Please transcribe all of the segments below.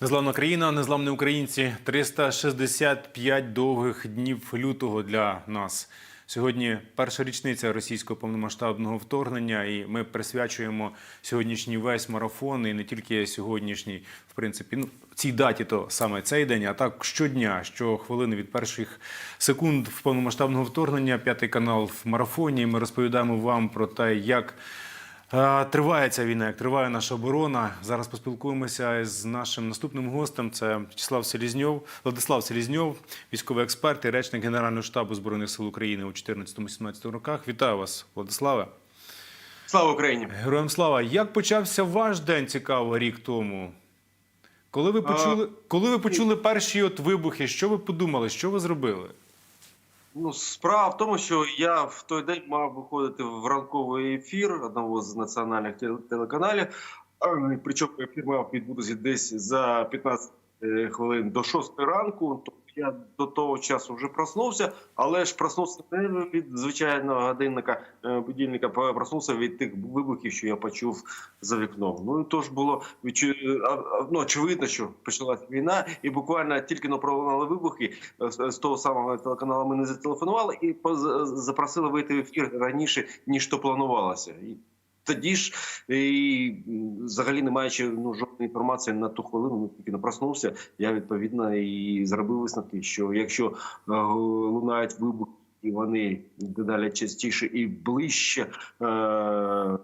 Незламна країна, незламні українці. 365 довгих днів лютого для нас. Сьогодні перша річниця російського повномасштабного вторгнення, і ми присвячуємо сьогоднішній весь марафон, і не тільки сьогоднішній, в принципі, ну цій даті, то саме цей день, а так щодня, щохвилини від перших секунд повномасштабного вторгнення. П'ятий канал в марафоні. Ми розповідаємо вам про те, як. Е, Триває ця війна, як триває наша оборона. Зараз поспілкуємося з нашим наступним гостем. Це Вячеслав Селізньов, Владислав Селізньов, військовий експерт і речник Генерального штабу збройних сил України у 14-17 роках. Вітаю вас, Владиславе. Слава Україні! Героям слава! Як почався ваш день цікаво рік тому? Коли ви почули, коли ви почули перші от вибухи, що ви подумали, що ви зробили? Ну, справа в тому, що я в той день мав виходити в ранковий ефір одного з національних теле- телеканалів. Причому ефір мав відбутися десь за 15 хвилин до 6 ранку. Я до того часу вже проснувся, але ж проснувся не від звичайного годинника е, будильника, проснувся від тих вибухів, що я почув за вікном. Ну і тож було відчу- ну, очевидно, що почалась війна, і буквально тільки но пролунали вибухи е, з того самого телеканалу. Ми не зателефонували і поз- запросили вийти в ефір раніше ніж то планувалося. Тоді ж і, взагалі не маючи ну жодної інформації на ту хвилину, ну, тільки не проснувся. Я відповідно і зробив висновки, що якщо е, лунають вибухи, і вони дедалі частіше і ближче. Е,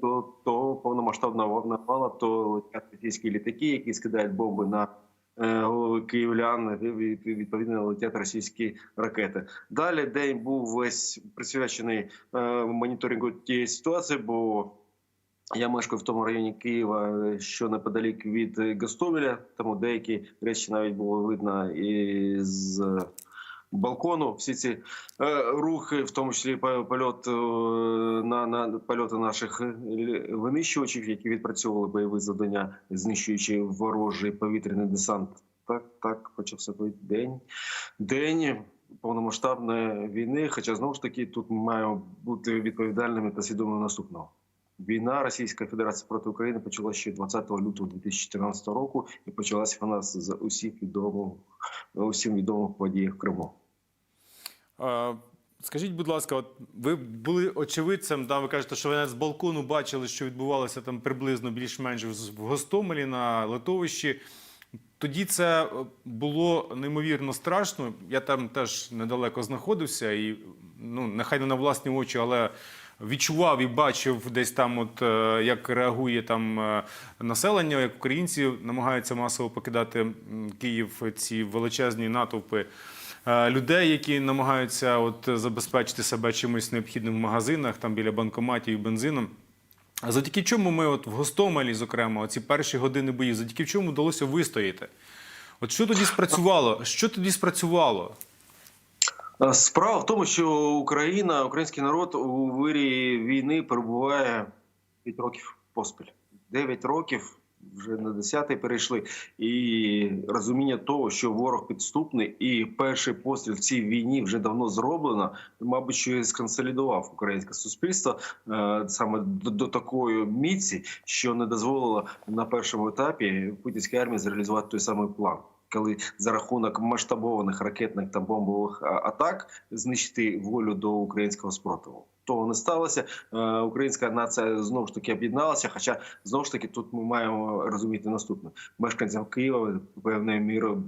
то, то повномасштабна навала, то російські літаки, які скидають бомби на е, голови київлян, відповідно летять російські ракети. Далі день був весь присвячений е, моніторингу тієї ситуації, бо я мешкаю в тому районі Києва, що неподалік від е, Гостомеля, тому деякі речі навіть було видно з балкону. Всі ці е, рухи, в тому числі по- польот е, на, на польоти наших е, винищувачів, які відпрацьовували бойові завдання, знищуючи ворожий повітряний десант. Так, так, почався день. День повномасштабної війни. Хоча знову ж таки тут ми маємо бути відповідальними та свідомими наступного. Війна Російської Федерації проти України почалася ще 20 лютого 2014 року, і почалася вона з усіх відомих усім відомих подій в Криму. Скажіть, будь ласка, от ви були очевидцем, да, ви кажете, що ви навіть з балкону бачили, що відбувалося там приблизно більш-менш в Гостомелі на литовищі. Тоді це е, було неймовірно страшно. Я там теж недалеко знаходився, і ну, нехай не на власні очі, але відчував і бачив десь там, от е, як реагує там е, населення, як українці намагаються масово покидати Київ ці величезні натовпи людей, які намагаються от забезпечити себе чимось необхідним в магазинах, там біля банкоматів і бензином. А завдяки чому ми от в Гостомелі, зокрема, ці перші години боїв, завдяки чому вдалося вистояти? От що тоді спрацювало? Що тоді спрацювало? Е, Справа в тому, що Україна, український народ у вирі війни перебуває 5 років поспіль. 9 років вже на 10-й перейшли. І розуміння того, що ворог підступний, і перший постріл в цій війні вже давно зроблено, мабуть, що і сконсолідував українське суспільство е, саме до, такої міці, що не дозволило на першому етапі путінській армії зреалізувати той самий план. Коли за рахунок масштабованих ракетних та бомбових атак знищити волю до українського спротиву. Того не сталося. Е, Українська нація знову ж таки об'єдналася. Хоча знову ж таки тут ми маємо розуміти наступне: мешканцям Києва певною мірою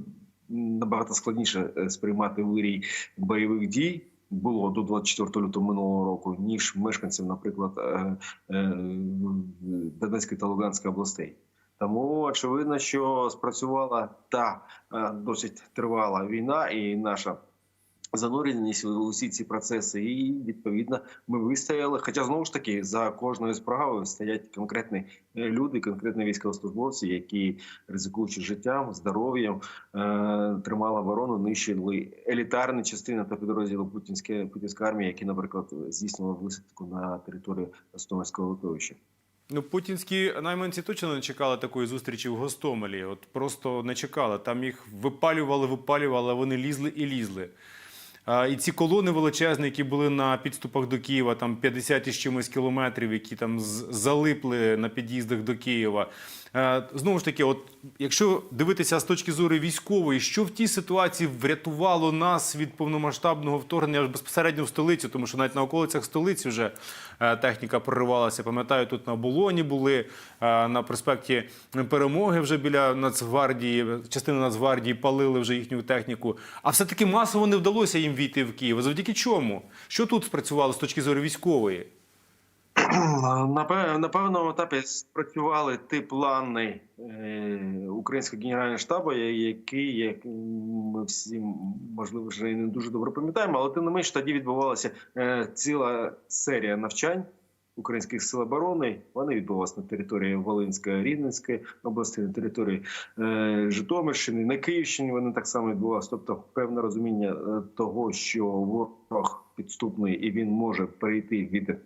набагато складніше е, сприймати вирій бойових дій. Було до 24 лютого минулого року, ніж мешканцям, наприклад, е, е, Донецької та Луганської областей. Тому очевидно, що спрацювала та е, досить тривала війна, і наша зануреність у усі ці процеси, і відповідно ми вистояли. Хоча знову ж таки за кожною справою стоять конкретні е, люди, конкретні військовослужбовці, які ризикуючи життям, здоров'ям, е, тримали оборону, нищили елітарні частини та підрозділи путінської путінської армії, які, наприклад, здійснювали висадку на території Ростовського литовища. Ну, путінські найманці точно не чекали такої зустрічі в Гостомелі. От просто не чекали. Там їх випалювали, випалювали, а вони лізли і лізли. А, І ці колони величезні, які були на підступах до Києва, там 50 із чимось кілометрів, які там залипли на під'їздах до Києва. Е, Знову ж таки, от якщо дивитися з точки зору військової, що в тій ситуації врятувало нас від повномасштабного вторгнення безпосередньо в столицю, тому що навіть на околицях столиці вже техніка проривалася. Пам'ятаю, тут на Болоні були е, на проспекті Перемоги вже біля Нацгвардії, частина Нацгвардії палили вже їхню техніку. А все-таки масово не вдалося їм війти в Київ. Завдяки чому? Що тут спрацювало з точки зору військової? На певному етапі спрацювали ті плани е, українського генерального штабу, я- який, як ми всі можливо вже і не дуже добре пам'ятаємо, але тим не менш тоді відбувалася е, ціла серія навчань. Українських сил оборони вони відбувалися на території Волинської, Рівненської області, на території е, Житомирщини, на Київщині вони так само відбувалися. Тобто, певне розуміння того, що ворог підступний і він може перейти від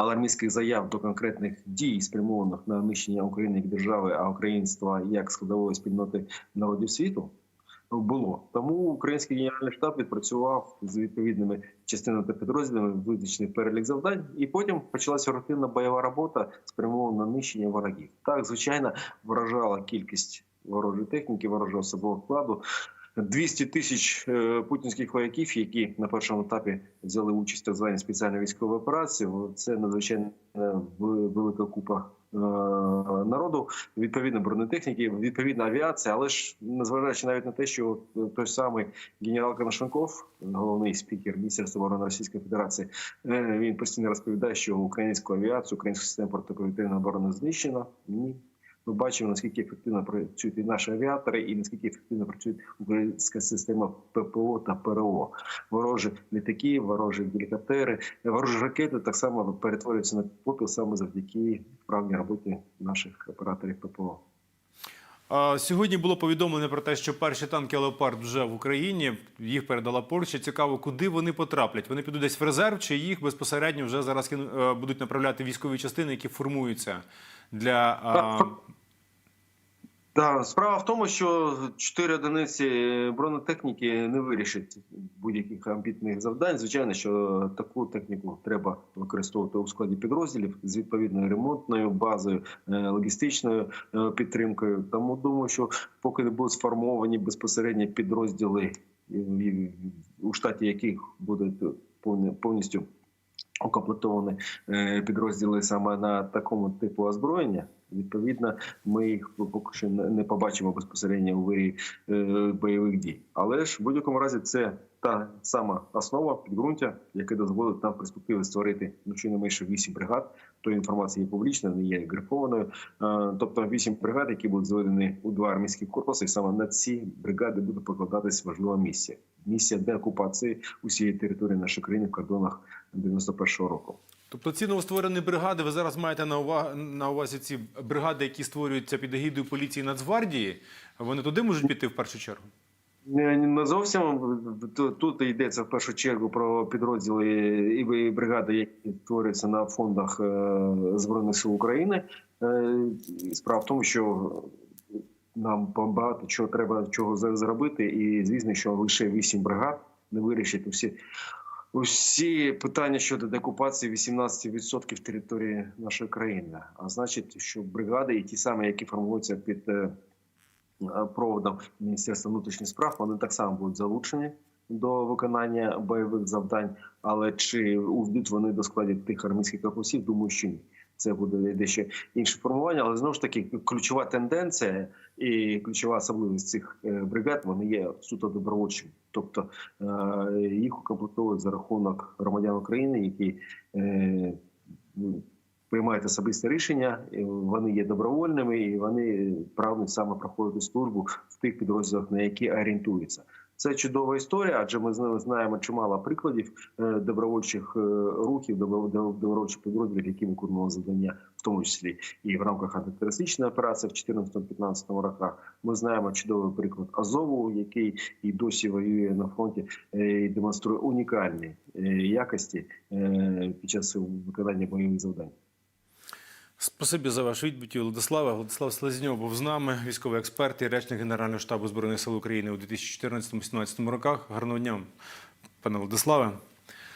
алармістських заяв до конкретних дій, спрямованих на нищення України як держави, а українства як складової спільноти народів світу. Було тому український генеральний штаб відпрацював з відповідними частинами та підрозділами визначений перелік завдань, і потім почалася рутинна бойова робота спрямована на нищення ворогів. Так, звичайно, вражала кількість ворожої техніки, ворожого особового складу. 200 тисяч е, путінських вояків, які на першому етапі взяли участь в так званій спеціальній військовій операції. Це надзвичайно е, велика купа е, народу, відповідно бронетехніки, відповідна авіація. Але ж незважаючи навіть на те, що той самий генерал Коношенков, головний спікер Міністерства оборони Російської Федерації, е, він постійно розповідає, що українську авіацію, українську систему протиповітряної оборони знищено. Ні. Ми бачимо, наскільки ефективно працюють і наші авіатори, і наскільки ефективно працює українська система ППО та ПРО. Ворожі літаки, ворожі гелікоптери, ворожі ракети так само перетворюються на попіл саме завдяки вправній роботі наших операторів ППО. Сьогодні було повідомлення про те, що перші танки Леопард вже в Україні. Їх передала Польща. Цікаво, куди вони потраплять. Вони підуть десь в резерв, чи їх безпосередньо вже зараз е, будуть направляти військові частини, які формуються для а, Так, справа в тому, що чотири одиниці бронетехніки не вирішать будь-яких амбітних завдань. Звичайно, що таку техніку треба використовувати у складі підрозділів з відповідною ремонтною базою, е, логістичною е, підтримкою. Тому думаю, що поки не будуть сформовані безпосередні підрозділи, у штаті яких будуть повні- повністю укомплектовані е, підрозділи саме на такому типу озброєння. Відповідно, ми їх поки що не побачимо безпосередньо у вирі е, бойових дій. Але ж в будь-якому разі це та сама основа підґрунтя, яке дозволить нам в перспективі створити ну щонайменше вісім бригад. То інформація є публічна, не є грифованою. Е, Тобто вісім бригад, які будуть зведені у два армійські корпуси, і саме на ці бригади буде покладатись важлива місія. Місія деокупації усієї території нашої країни в кордонах 91-го року. тобто ці новостворені бригади. Ви зараз маєте на увазі, на увазі ці бригади, які створюються під егідою поліції Нацгвардії. Вони туди можуть піти в першу чергу. Не зовсім Тут- йдеться в першу чергу про підрозділи і бригади, які створюються на фондах е, збройних сил України. Е, Справа в тому, що нам багато чого треба чого зробити, і звісно, що лише вісім бригад не вирішить усі. Усі питання щодо деокупації 18% території нашої країни. А значить, що бригади і ті самі, які формуються під е, проводом Міністерства внутрішніх справ, вони так само будуть залучені до виконання бойових завдань. Але чи увійдуть вони до складів тих армійських корпусів, думаю, що ні. Це буде дещо інше формування, але знову ж таки ключова тенденція і ключова особливість цих е, бригад вони є суто добровольчими. Тобто е, їх укомплектовують за рахунок громадян України, які е, ну, приймають особисте рішення. Вони є добровольними і вони прагнуть саме проходити службу в тих підрозділах, на які орієнтуються. Це чудова історія, адже ми зна- знаємо чимало прикладів е, добровольчих е, рухів, добро- добровольчих підрозділів, які виконували завдання, в тому числі і в рамках антитерористичної операції в 2014-2015 роках. Ми знаємо чудовий приклад Азову, який і досі воює на фронті е, і демонструє унікальні якості під час виконання бойових завдань. Спасибі за вашу відповідь, Владиславе. Владислав Слезньов був з нами, військовий експерт і речник Генерального штабу Збройних сил України у 2014-2017 роках. Гарного дня, пане Владиславе.